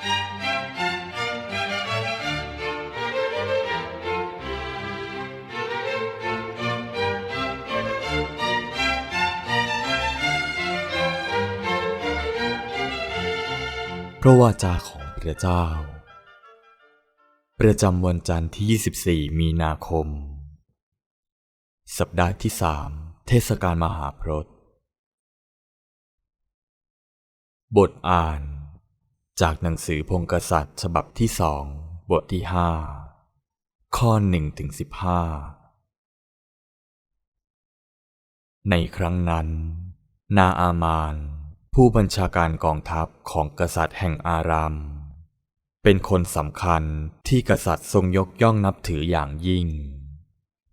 พระวาจาของพระเจ้า ประจำวันจันทร์ที่ 24 มีนาคม สัปดาห์ที่สามเทศกาลมหาพรตบทอ่าน จากหนังสือพงกษัตริย์ ฉบับที่สองบทที่ห้าข้อหนึ่งถึงสิบห้าในครั้งนั้น นาอามาน ผู้บัญชาการกองทัพของกษัตริย์แห่งอาราม เป็นคนสำคัญที่กษัตริย์ทรงยกย่องนับถืออย่างยิ่ง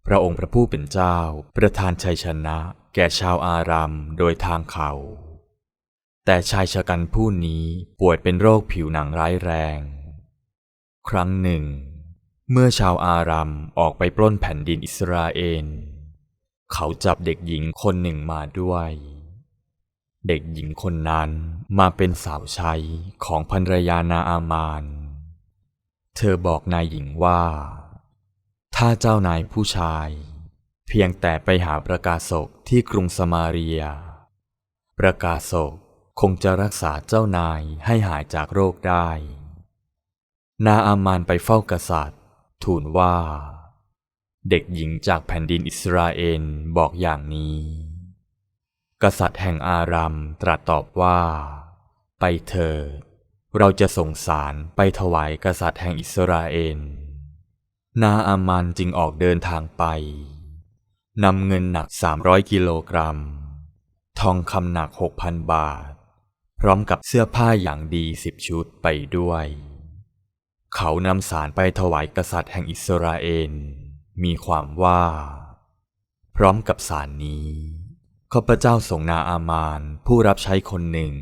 พระองค์พระผู้เป็นเจ้าประทานชัยชนะแก่ชาวอารามโดยทางเขา แต่ชายชะกันผู้นี้ป่วยเป็นโรคผิวหนังร้ายแรง ครั้งหนึ่ง เมื่อชาวอารัมออกไปปล้นแผ่นดินอิสราเอล เขาจับเด็กหญิงคนหนึ่งมาด้วย เด็กหญิงคนนั้นมาเป็นสาวใช้ของภรรยานาอามาน เธอบอกนายหญิงว่า ถ้าเจ้านายผู้ชายเพียงแต่ไปหาประกาศกที่กรุงสมาเรีย ประกาศก คงจะรักษาเจ้านายให้หายจากโรคได้ นาอามานไปเฝ้ากษัตริย์ ทูลว่า เด็กหญิงจากแผ่นดินอิสราเอลบอกอย่างนี้ กษัตริย์แห่งอารัมตรัสตอบว่า ไปเถิด เราจะส่งสารไปถวายกษัตริย์แห่งอิสราเอล นาอามานจึงออกเดินทางไปนำเงินหนักสามร้อยกิโลกรัม ทองคำหนักหกพันบาท พร้อมกับเสื้อผ้าอย่างดีสิบชุดไปด้วย เขานำสารไปถวายกษัตริย์แห่งอิสราเอล มีความว่า พร้อมกับสารนี้ข้าพเจ้าส่งนาอามานผู้รับใช้คนหนึ่ง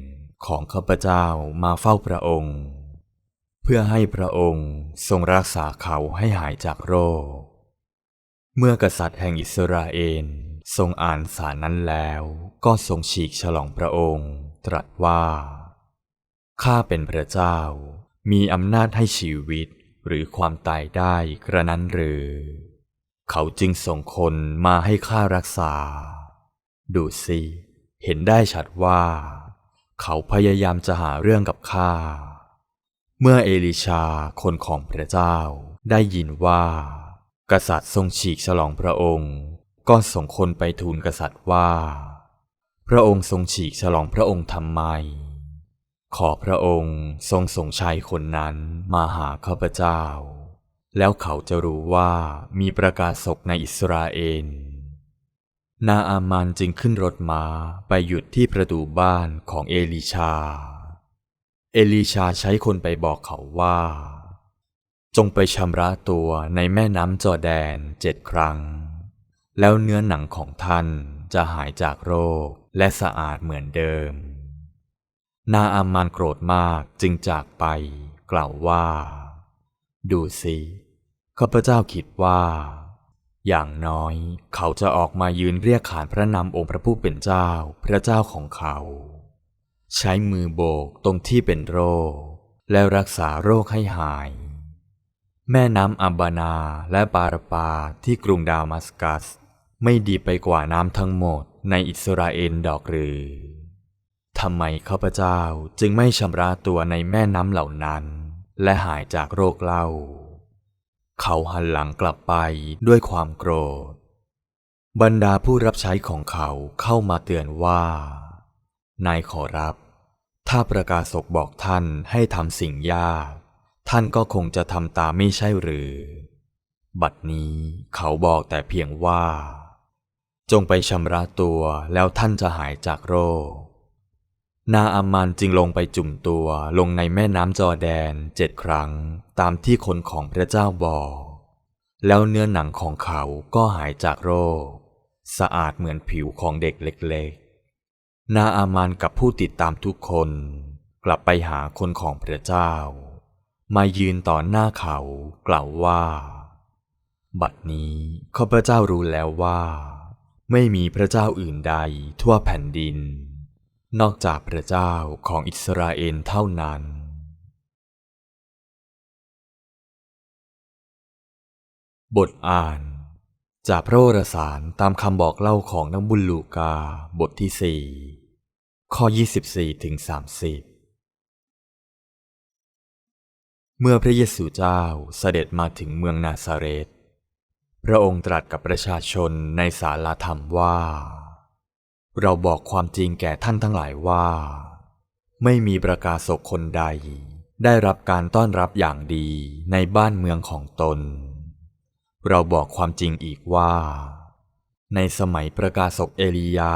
ของข้าพเจ้ามาเฝ้าพระองค์ เพื่อให้พระองค์ทรงรักษาเขาให้หายจากโรค เมื่อกษัตริย์แห่งอิสราเอลทรงอ่านสารนั้นแล้ว ก็ทรงฉีกฉลองพระองค์ ตรัสว่า ข้าเป็นพระเจ้า มีอำนาจให้ชีวิตหรือความตายได้กระนั้นหรือ เขาจึงส่งคนมาให้ข้ารักษา ดูสิ เห็นได้ชัดว่า เขาพยายามจะหาเรื่องกับข้า เมื่อเอลิชาคนของพระเจ้าได้ยินว่า กษัตริย์ทรงฉีกฉลองพระองค์ ก็ส่งคนไปทูลกษัตริย์ว่า พระองค์ทรงฉีกฉลองพระองค์ทำไม ขอพระองค์ทรงส่งชายคนนั้นมาหาข้าพเจ้า แล้วเขาจะรู้ว่ามีประกาศศกในอิสราเอล นาอามานจึงขึ้นรถม้าไปหยุดที่ประตูบ้านของเอลิชา เอลิชาใช้คนไปบอกเขาว่า จงไปชำระตัวในแม่น้ำจอแดนเจ็ดครั้ง แล้วเนื้อหนังของท่านจะหายจากโรคและสะอาดเหมือนเดิม นาอามานโกรธมากจึงจากไป กล่าวว่า ดูสิข้าพเจ้าคิดว่า อย่างน้อยเขาจะออกมายืนเรียกขานพระนามองค์พระผู้เป็นเจ้าพระเจ้าของเขา ใช้มือโบกตรงที่เป็นโรค แล้วรักษาโรคให้หาย แม่น้ำอับบานาและปาราปาที่กรุงดามัสกัส ไม่ดีไปกว่าน้ำทั้งหมดในอิสราเอลดอกหรือทำไมข้าพเจ้าจึงไม่ชำระตัวในแม่น้ำเหล่านั้น และหายจากโรคเล่า เขาหันหลังกลับไปด้วยความโกรธ บรรดาผู้รับใช้ของเขาเข้ามาเตือนว่า นายขอรับ ถ้าประกาศกบอกท่านให้ทำสิ่งยาก ท่านก็คงจะทำตามไม่ใช่หรือ บัดนี้เขาบอกแต่เพียงว่า จงไปชำระตัวแล้วท่านจะหายจากโรค นาอามานจึงลงไปจุ่มตัวลงในแม่น้ำจอแดนเจ็ดครั้ง ตามที่คนของพระเจ้าบอก แล้วเนื้อหนังของเขาก็หายจากโรค สะอาดเหมือนผิวของเด็กเล็กๆ นาอามานกับผู้ติดตามทุกคน กลับไปหาคนของพระเจ้า มายืนต่อหน้าเขากล่าวว่า บัดนี้ข้าพเจ้ารู้แล้วว่า ไม่มีพระเจ้าอื่นใดทั่วแผ่นดิน นอกจากพระเจ้าของอิสราเอลเท่านั้น บทอ่าน จากพระโอรสารตามคำบอกเล่าของนักบุญลูกาบทที่สี่ข้อ 24ถึง30 เมื่อพระเยซูเจ้าเสด็จมาถึงเมืองนาซาเรต พระองค์ตรัสกับประชาชนในศาลาธรรมว่า เราบอกความจริงแก่ท่านทั้งหลายว่า ไม่มีประกาศกคนใด ได้รับการต้อนรับอย่างดีในบ้านเมืองของตน เราบอกความจริงอีกว่า ในสมัยประกาศกเอลียา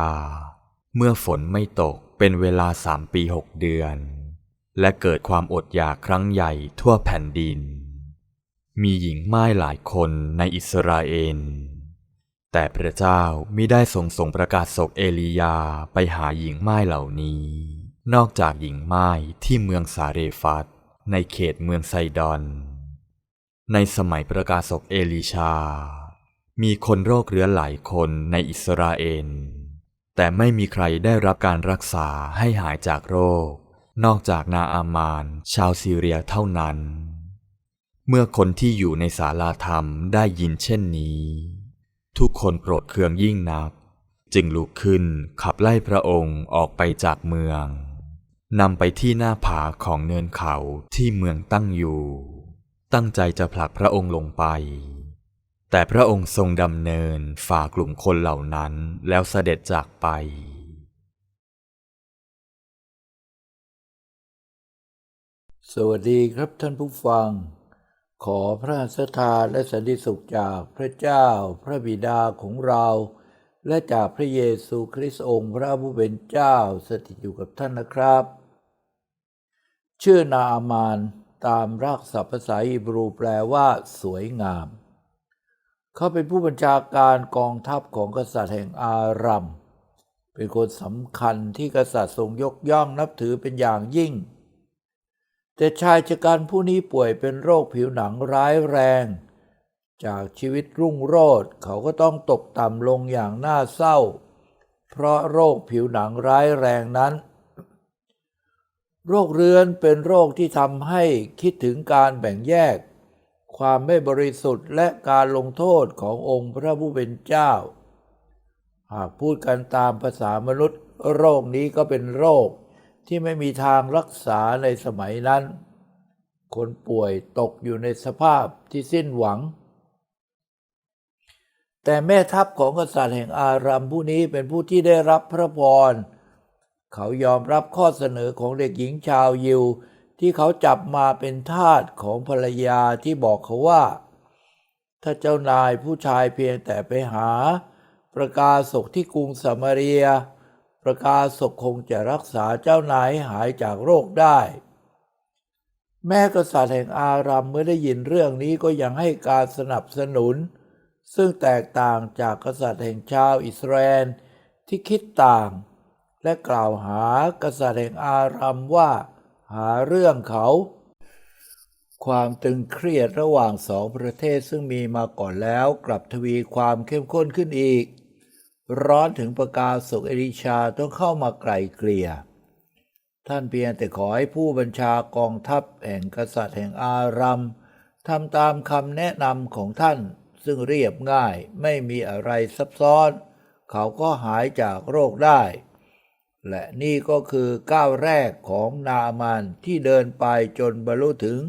เมื่อฝนไม่ตกเป็นเวลาสามปีหกเดือน และเกิดความอดอยากครั้งใหญ่ทั่วแผ่นดิน มีหญิงม่ายหลายคนในอิสราเอล แต่พระเจ้าไม่ได้ทรงส่งประกาศศกเอลียาไปหาหญิงม่ายเหล่านี้ นอกจากหญิงม่ายที่เมืองสาเรฟัตในเขตเมืองไซดอน ในสมัยประกาศกเอลิชา มีคนโรคเรื้อนหลายคนในอิสราเอล แต่ไม่มีใครได้รับการรักษาให้หายจากโรค นอกจากนาอามาน ชาวซีเรียเท่านั้น เมื่อคนที่อยู่ในศาลาธรรมได้ยินเช่นนี้ ทุกคนโกรธเคืองยิ่งนัก จึงลุกขึ้นขับไล่พระองค์ออกไปจากเมืองนำไปที่หน้าผาของเนินเขาที่เมืองตั้งอยู่ ตั้งใจจะผลักพระองค์ลงไป แต่พระองค์ทรงดำเนินฝ่ากลุ่มคนเหล่านั้นแล้วเสด็จจากไป สวัสดีครับท่านผู้ฟัง ขอพระสถานและสันติสุขจากพระเจ้าพระบิดาของเรา และจากพระเยซูคริสต์องค์พระผู้เป็นเจ้าสถิตอยู่กับท่านนะครับ ชื่อนาอามานตามรากศัพท์ภาษาฮีบรูแปลว่า สวยงาม เขาเป็นผู้บัญชาการกองทัพของกษัตริย์แห่งอารัม เป็นคนสำคัญที่กษัตริย์ทรงยกย่องนับถือเป็นอย่างยิ่ง แต่ชายชะกันผู้นี้ป่วยเป็นโรคผิวหนังร้ายแรง จากชีวิตรุ่งโรจน์เขาก็ต้องตกต่ำลงอย่างน่าเศร้า เพราะโรคผิวหนังร้ายแรงนั้น โรคเรื้อนเป็นโรคที่ทำให้คิดถึงการแบ่งแยก ความไม่บริสุทธิ์และการลงโทษขององค์พระผู้เป็นเจ้า หากพูดกันตามภาษามนุษย์ โรคนี้ก็เป็นโรค ที่ไม่มีทางรักษาในสมัยนั้น คนป่วยตกอยู่ในสภาพที่สิ้นหวัง แต่แม่ทัพของกษัตริย์แห่งอารัมผู้นี้เป็นผู้ที่ได้รับพระพร เขายอมรับข้อเสนอของเด็กหญิงชาวยิว ที่เขาจับมาเป็นทาสของภรรยาที่บอกเขาว่า ถ้าเจ้านายผู้ชายเพียงแต่ไปหา ประกาศกที่กรุงสมาเรีย ประกาศกคงจะรักษาเจ้านายให้หายจากโรคได้ แม่กษัตริย์แห่งอารัมเมื่อได้ยินเรื่องนี้ก็ยังให้การสนับสนุน ซึ่งแตกต่างจากกษัตริย์แห่งชาวอิสราเอลที่คิดต่าง และกล่าวหากษัตริย์แห่งอารัมว่าหาเรื่องเขา ความตึงเครียดระหว่างสองประเทศซึ่งมีมาก่อนแล้วกลับทวีความเข้มข้นขึ้นอีก ร้อนถึงประกาศศกเอลิชาต้องเข้ามาไกลเกลี่ย ท่านเพียงแต่ขอให้ผู้บัญชากองทัพแห่งกษัตริย์แห่งอารัมทำตามคำแนะนำของท่านซึ่งเรียบง่ายไม่มีอะไรซับซ้อน เขาก็หายจากโรคได้ และนี่ก็คือก้าวแรกของนามานที่เดินไปจนบรรลุถึง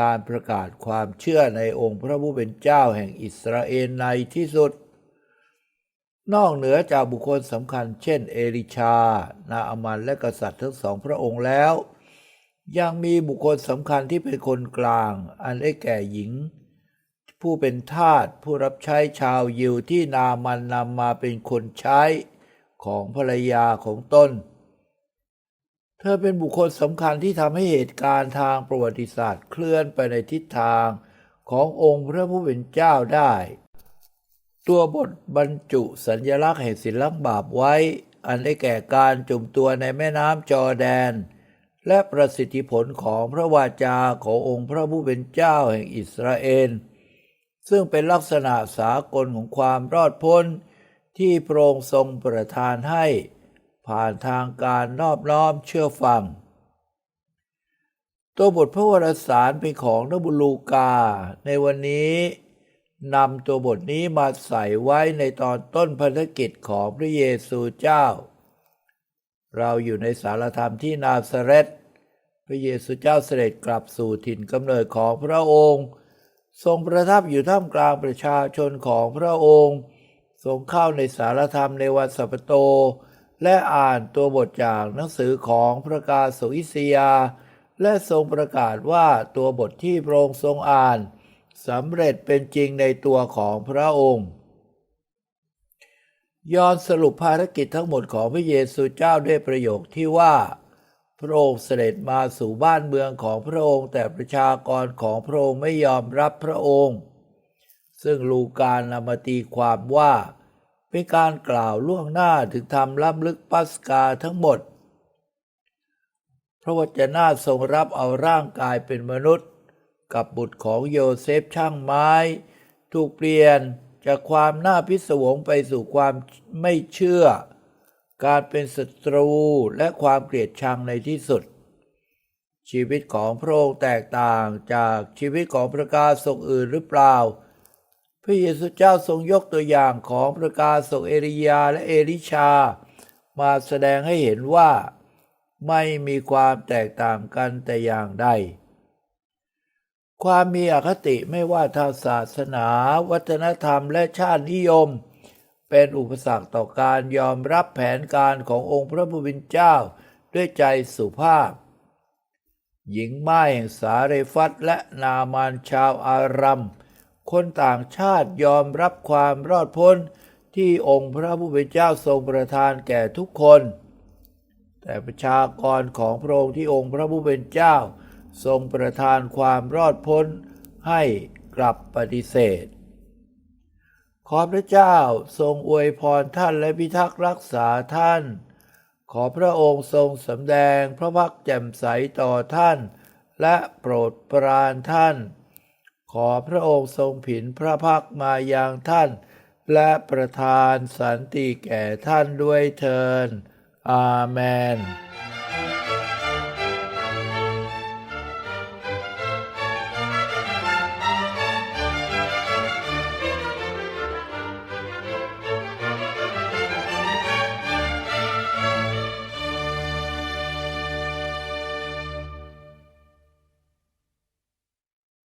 การประกาศความเชื่อในองค์พระผู้เป็นเจ้าแห่งอิสราเอลในที่สุด นอกเหนือจากบุคคลสำคัญ เช่น เอลิชา นาอามันและกษัตริย์ทั้งสองพระองค์แล้ว ยังมีบุคคลสำคัญที่เป็นคนกลาง อันได้แก่หญิง ผู้เป็นทาสผู้รับใช้ชาวยิวที่นามันนำมาเป็นคนใช้ของภรรยาของตนเธอเป็นบุคคลสำคัญที่ทำให้เหตุการณ์ทางประวัติศาสตร์เคลื่อนไปในทิศทางขององค์พระผู้เป็นเจ้าได้ ตัวบทบรรจุสัญลักษณ์แห่งศิลังบาปไว้ อันได้แก่การจุ่มตัวในแม่น้ำจอแดน และประสิทธิผลของพระวาจาขององค์พระผู้เป็นเจ้าแห่งอิสราเอล ซึ่งเป็นลักษณะสากลของความรอดพ้น ที่พระองค์ทรงประทานให้ ผ่านทางการนอบน้อมเชื่อฟัง ตัวบทพระวรสารเป็นของนบุลูกาในวันนี้ นำตัวบทนี้มาใส่ไว้ในตอนต้นภารกิจของพระเยซูเจ้า เราอยู่ในสารธรรมที่นาซาเรตพระเยซูเจ้าเสด็จกลับสู่ถิ่นกำเนิดของพระองค์ ทรงประทับอยู่ท่ามกลางประชาชนของพระองค์ ทรงเข้าในสารธรรมในวันสัปโต และอ่านตัวบทจากหนังสือของพระกาสอิสยา และทรงประกาศว่าตัวบทที่พระองค์ทรงอ่าน สำเร็จเป็นจริงในตัวของพระองค์ย้อนสรุปภารกิจทั้งหมดของพระเยซูเจ้าด้วยประโยคที่ว่า พระองค์เสด็จมาสู่บ้านเมืองของพระองค์ แต่ประชากรของพระองค์ไม่ยอมรับพระองค์ ซึ่งลูกานำมาตีความว่า เป็นการกล่าวล่วงหน้าถึงทำล้ำลึกปัสกาทั้งหมด พระวจนะทรงรับเอาร่างกายเป็นมนุษย์ กับบุตรของโยเซฟช่างไม้ ถูกเปลี่ยนจากความน่าพิศวงไปสู่ความไม่เชื่อ การเป็นศัตรูและความเกลียดชังในที่สุด ชีวิตของพระองค์แตกต่างจากชีวิตของประกาศกอื่นหรือเปล่า พระเยซูเจ้าทรงยกตัวอย่างของประกาศกเอริยาและเอลิชา มาแสดงให้เห็นว่าไม่มีความแตกต่างกันแต่อย่างใด ความมีอคติไม่ว่าทางศาสนา วัฒนธรรมและชาตินิยม เป็นอุปสรรคต่อการยอมรับแผนการขององค์พระผู้เป็นเจ้า ด้วยใจสุภาพ หญิงไม้แห่งสาเรฟัตและนามานชาวอารัมคนต่างชาติยอมรับความรอดพ้นที่องค์พระผู้เป็นเจ้าทรงประทานแก่ทุกคน แต่ประชากรของพระองค์ที่องค์พระผู้เป็นเจ้า ทรงประทานความรอดพ้นให้กลับปฏิเสธ ขอพระเจ้าทรงอวยพรท่านและพิทักษ์รักษาท่าน ขอพระองค์ทรงสำแดงพระพักแจ่มใสต่อท่าน และโปรดปรานท่าน ขอพระองค์ทรงผินพระพักมายังท่าน และประทานสันติแก่ท่านด้วยเทินอาเมน